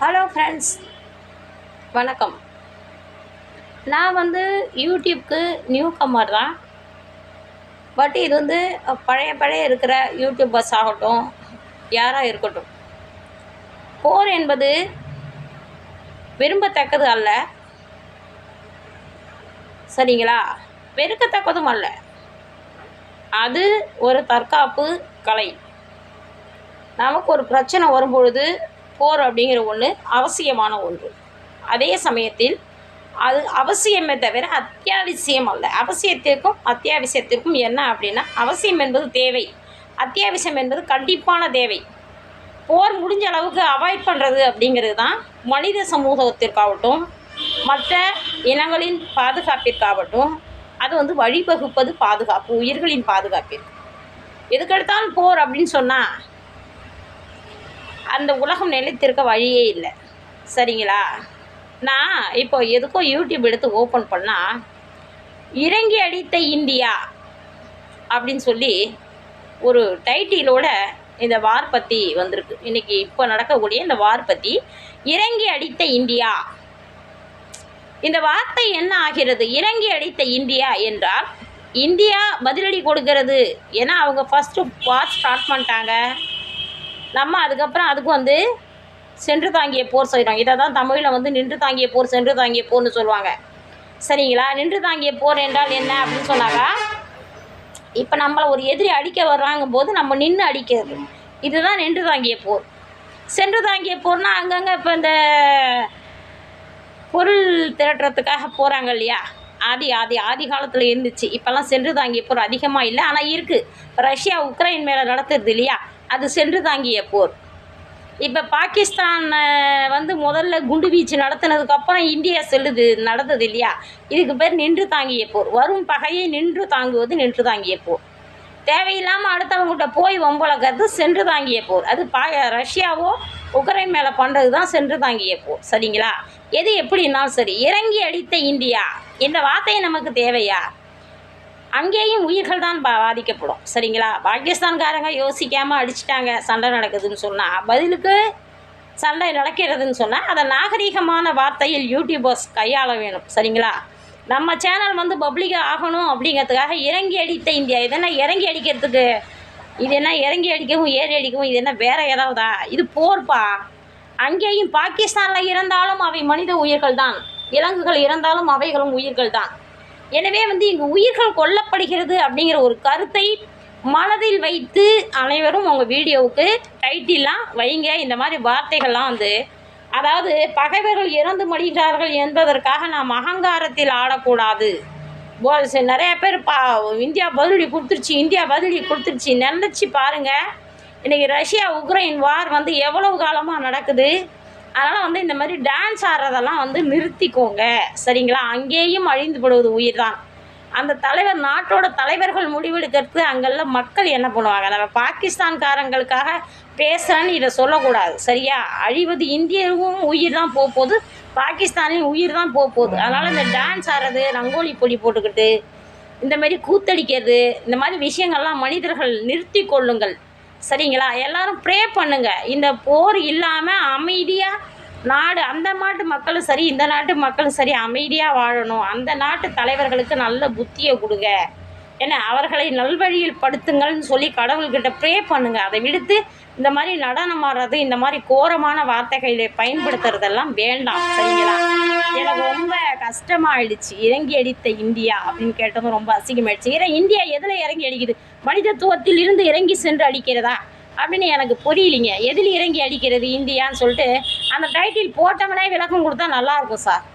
Hello friends வணக்கம். நான் வந்து யூடியூப்க்கு நியூ கம்மர் தான். பட் இது வந்து பழைய பழைய இருக்கிற யூடியூபர்ஸ் ஆகட்டும் யாராக இருக்கட்டும். போர் என்பது விரும்பத்தக்கது அல்ல. சரிங்களா? வெறுக்கத்தக்கதும் அல்ல. அது ஒரு தற்காப்பு கலை. நமக்கு ஒரு பிரச்சனை வரும்பொழுது போர் அப்படிங்கிற ஒன்று அவசியமான ஒன்று. அதே சமயத்தில் அது அவசியமே தவிர அத்தியாவசியம் அல்ல. அவசியத்திற்கும் அத்தியாவசியத்திற்கும் என்ன அப்படின்னா அவசியம் என்பது தேவை. அத்தியாவசியம் என்பது கண்டிப்பான தேவை. போர் முடிஞ்ச அளவுக்கு அவாய்ட் பண்ணுறது அப்படிங்கிறது தான் மனித சமூகத்திற்காகட்டும் மற்ற இனங்களின் பாதுகாப்பிற்காகட்டும் அது வந்து வழிவகுப்பது பாதுகாப்பு உயிர்களின் பாதுகாப்பிற்கு. எதுக்கெடுத்தாலும் போர் அப்படின்னு சொன்னால் அந்த உலகம் நிலைத்திருக்க வழியே இல்லை. சரிங்களா? நான் இப்போ எதுக்கோ யூடியூப் எடுத்து ஓப்பன் பண்ணால் இறங்கி அடித்த இந்தியா அப்படின்னு சொல்லி ஒரு டைட்டிலோட இந்த வார் பற்றி வந்திருக்கு. இன்றைக்கி இப்போ நடக்கக்கூடிய இந்த வார் பற்றி இறங்கி அடித்த இந்தியா இந்த வார்த்தை என்ன ஆகிறது? இறங்கி அடித்த இந்தியா என்றால் இந்தியா பதிலடி கொடுக்கிறது ஏன்னா அவங்க ஃபஸ்ட்டு வார் ஸ்டார்ட் பண்ணிட்டாங்க. நம்ம அதுக்கப்புறம் அதுக்கு வந்து சென்று தாங்கிய போர் செய்கிறோம் இதை தான் தமிழில் வந்து நின்று தாங்கிய போர் சென்று தாங்கிய போர்னு சொல்லுவாங்க. சரிங்களா? நின்று தாங்கிய போர் என்றால் என்ன அப்படின்னு சொன்னாக்கா இப்போ நம்மளை ஒரு எதிரி அடிக்க வர்றாங்கும் போது நம்ம நின்று அடிக்கிறது. இதுதான் நின்று தாங்கிய போர். சென்று தாங்கிய போர்னா அங்கங்கே இப்போ இந்த பொருள் திரட்டுறதுக்காக போகிறாங்க இல்லையா? ஆதி ஆதி ஆதி காலத்தில் இருந்துச்சு. இப்போல்லாம் சென்று தாங்கிய போர் அதிகமாக இல்லை ஆனால் இருக்குது இப்போ ரஷ்யா உக்ரைன் மேலே நடத்துறது இல்லையா? அது சென்று தாங்கிய போர். இப்போ பாகிஸ்தான் வந்து முதல்ல குண்டு வீச்சு நடத்தினதுக்கப்புறம் இந்தியா செல்லுது நடந்தது இல்லையா? இதுக்கு பேர் நின்று தாங்கிய போர். வரும் பகையை நின்று தாங்குவது நின்று தாங்கிய போர். தேவையில்லாமல் அடுத்தவங்ககிட்ட போய் ஒம்பளக்கிறது சென்று தாங்கிய போர். அது பா ரஷ்யாவோ உக்ரைன் மேலே பண்ணுறது தான் சென்று தாங்கிய போர். சரிங்களா? எது எப்படின்னாலும் சரி இறங்கி அடித்த இந்தியா இந்த வார்த்தை நமக்கு தேவையா? அங்கேயும் உயிர்கள் தான் பா பாதிக்கப்படும். சரிங்களா? பாகிஸ்தான்காரங்க யோசிக்காமல் அடிச்சிட்டாங்க சண்டை நடக்குதுன்னு சொன்னால் பதிலுக்கு சண்டை நடக்கிறதுன்னு சொன்னால் அதை நாகரிகமான வார்த்தையில் யூடியூபர்ஸ் கையாள வேணும். சரிங்களா? நம்ம சேனல் வந்து பப்ளிக்காக ஆகணும் அப்படிங்கிறதுக்காக இறங்கி அடித்த இந்தியா. இதென்ன இறங்கி அடிக்கிறதுக்கு? இது என்ன இறங்கி அடிக்கவும் ஏறி அடிக்கவும் இது என்ன வேறு ஏதாவதா? இது போர்ப்பா? அங்கேயும் பாகிஸ்தானில் இறந்தாலும் அவை மனித உயிர்கள் தான் விலங்குகள் இறந்தாலும் அவைகளும் உயிர்கள் தான் எனவே வந்து இங்கு உயிர்கள் கொல்லப்படுகிறது அப்படிங்கிற ஒரு கருத்தை மனதில் வைத்து அனைவரும் உங்கள் வீடியோவுக்கு டைட்டிலாம் வைங்க. இந்த மாதிரி வார்த்தைகள்லாம் வந்து அதாவது பகைவர்கள் இறந்து மடிகிறார்கள் என்பதற்காக நாம் அகங்காரத்தில் ஆடக்கூடாது. நிறைய பேர் பா இந்தியா பதிலடி கொடுத்துருச்சு இந்தியா பதிலடி கொடுத்துருச்சு. நினச்சி பாருங்கள் இன்றைக்கி ரஷ்யா உக்ரைன் வார் வந்து எவ்வளவு காலமாக நடக்குது? அதனால் வந்து இந்த மாதிரி டான்ஸ் ஆடுறதெல்லாம் வந்து நிறுத்திக்கோங்க. சரிங்களா? அங்கேயும் அழிந்து போடுவது உயிர் தான் அந்த தலைவர் நாட்டோட தலைவர்கள் முடிவெடுக்கிறது அங்கெல்லாம் மக்கள் என்ன பண்ணுவாங்க? நம்ம பாகிஸ்தான்காரங்களுக்காக பேசுகிறேன்னு இதை சொல்லக்கூடாது. சரியா? அழிவது இந்தியாவும் உயிர் தான் போக போகுது பாகிஸ்தானின் உயிர் தான் போக போகுது. அதனால் இந்த டான்ஸ் ஆடுறது ரங்கோலி பொடி போட்டுக்கிட்டு இந்த மாதிரி கூத்தடிக்கிறது இந்த மாதிரி விஷயங்கள்லாம் மனிதர்கள் நிறுத்தி கொள்ளுங்கள். சரிங்களா? எல்லாரும் ப்ரே பண்ணுங்க. இந்த போர் இல்லாமல் அமைதியாக நாடு அந்த நாட்டு மக்களும் சரி இந்த நாட்டு மக்களும் சரி அமைதியாக வாழணும். அந்த நாட்டு தலைவர்களுக்கு நல்ல புத்தியை கொடுங்க. ஏன்னா அவர்களை நல்வழியில் படுத்துங்கள்னு சொல்லி கடவுள்கிட்ட ப்ரே பண்ணுங்க. அதை விடுத்து இந்த மாதிரி நடனம் ஆடுறது இந்த மாதிரி கோரமான வார்த்தைகளை பயன்படுத்துறதெல்லாம் வேண்டாம். சரிங்களா? எனக்கு ரொம்ப கஷ்டமாயிடுச்சு. இறங்கி அடித்த இந்தியா அப்படின்னு கேட்டதும் ரொம்ப அசிங்கமாயிடுச்சு. ஏன்னா இந்தியா எதில் இறங்கி அடிக்குது? மனிதத்துவத்தில் இருந்து இறங்கி சென்று அடிக்கிறதா? அப்படின்னு எனக்கு புரியலிங்க. எதில் இறங்கி அடிக்கிறது? இந்தியான்னு சொல்லிட்டு அந்த டைட்டில் போட்டவனே விளக்கம் கொடுத்தா நல்லாயிருக்கும் சார்.